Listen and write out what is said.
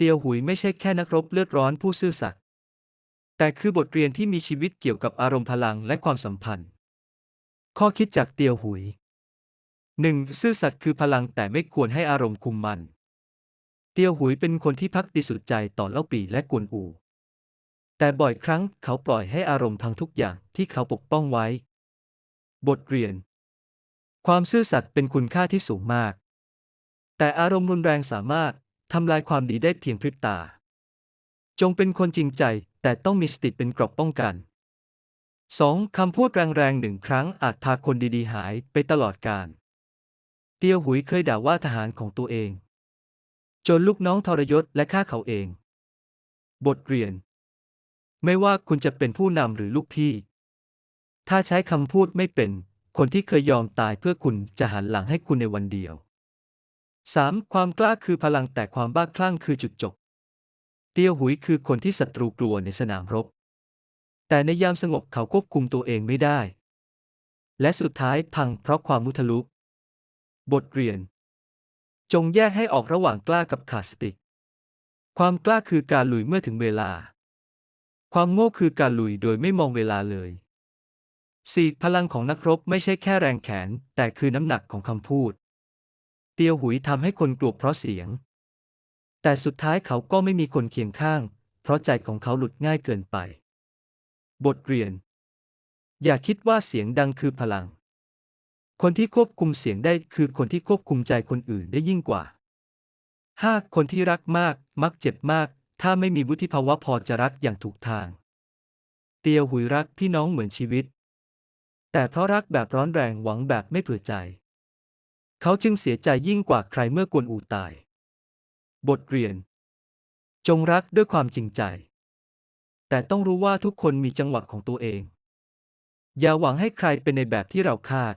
เตียวหุยไม่ใช่แค่นักรบเลือดร้อนผู้ซื่อสัตย์แต่คือบทเรียนที่มีชีวิตเกี่ยวกับอารมณ์พลังและความสัมพันธ์ ข้อคิดจากเตียวหุย 1. ซื่อสัตย์คือพลังแต่ไม่ควรให้อารมณ์คุมมัน เตียวหุยเป็นคนที่พักดีสุดใจต่อเล่าปีและกวนอู แต่บ่อยครั้งเขาปล่อยให้อารมณ์พังทุกอย่างที่เขาปกป้องไว้ บทเรียน ความซื่อสัตย์เป็นคุณค่าที่สูงมาก แต่อารมณ์รุนแรงสามารถ ทำลายความดีได้เพียงพริบตา จงเป็นคนจริงใจ แต่ต้องมีสติเป็นกรอบป้องกัน 2. คำพูดแรงๆหนึ่งครั้งอาจพาคนดีๆหายไปตลอดกาลเตียวหุยเคยด่าว่าทหารของตัวเอง จนลูกน้องทรยศและฆ่าเขาเอง บทเรียน ไม่ว่าคุณจะเป็นผู้นำหรือลูกพี่ ถ้าใช้คำพูดไม่เป็น คนที่เคยยอมตายเพื่อคุณจะหันหลังให้คุณในวันเดียว 3. ความกล้าคือพลังแต่ความบ้าคลั่งคือจุดจบ เตียวหุยคือคนที่ศัตรูกลัวในสนามรบ แต่ในยามสงบเขาควบคุมตัวเองไม่ได้ และสุดท้ายพังเพราะความมุทะลุ บทเรียน จงแยกให้ออกระหว่างกล้ากับขาดสติ ความกล้าคือการลุยเมื่อถึงเวลา ความโง่คือการลุยโดยไม่มองเวลาเลย 4. พลังของนักรบไม่ใช่แค่แรงแขน แต่คือน้ำหนักของคำพูด เตียวหุยทำให้คนกลัวเพราะเสียง แต่สุดท้ายเขาก็ไม่มีคนเคียงข้าง เพราะใจของเขาหลุดง่ายเกินไป บทเรียน อย่าคิดว่าเสียงดังคือพลัง คนที่ควบคุมเสียงได้คือคนที่ควบคุมใจคนอื่นได้ยิ่งกว่า 5. คนที่รักมาก มักเจ็บมาก ถ้าไม่มีวุฒิภาวะพอจะรักอย่างถูกทาง เตียวหุยรักพี่น้องเหมือนชีวิต แต่เพราะรักแบบร้อนแรงหวังแบบไม่เผื่อใจ เขาจึงเสียใจยิ่งกว่าใครเมื่อกวนอูตาย บทเรียน จงรักด้วยความจริงใจ แต่ต้องรู้ว่าทุกคนมีจังหวะของตัวเอง อย่าหวังให้ใครเป็นในแบบที่เราคาด